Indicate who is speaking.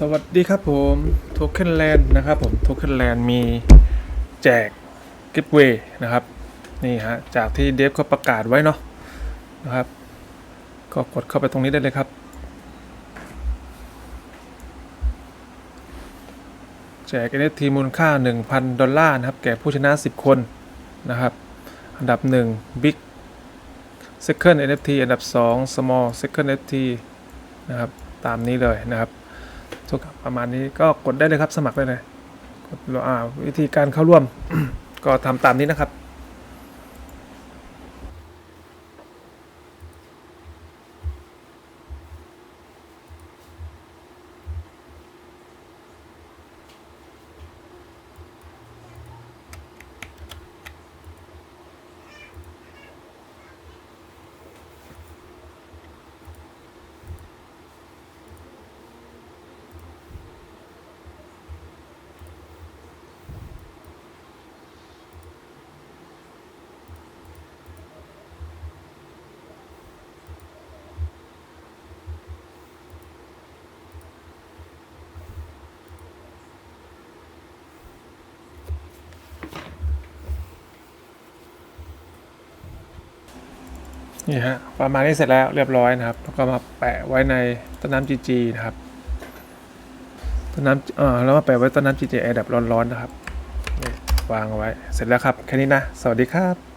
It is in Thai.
Speaker 1: สวัสดีครับผมโทเค็นแลนด์นะครับผมโทเค็นแลนด์มีแจกกิฟต์เวย์นะครับ นี่ฮะ จากที่เดฟเขาประกาศไว้เนาะนะครับ ก็กดเข้าไปตรงนี้ได้เลยครับ แจก NFT มูลค่า 1,000 ดอลลาร์นะครับ แก่ผู้ชนะ 10 คนนะครับ อันดับ 1 Big Second NFT อันดับ 2 Small Second NFT นะครับ ตามนี้เลยนะครับ ทุกประมาณนี้ก็กดได้เลยครับสมัครได้เลยกดอ่าวิธีการเข้าร่วม ก็ทำตามนี้นะครับ นี่ฮะประมาณนี้เสร็จแล้วเรียบร้อยนะครับ แล้วก็มาแปะไว้ในต้นน้ำจีจีนะครับต้นน้ำเออแล้วมาแปะไว้ต้นน้ำจีจีแอร์ดับร้อนๆนะครับวางเอาไว้เสร็จแล้วครับ แค่นี้นะ สวัสดีครับ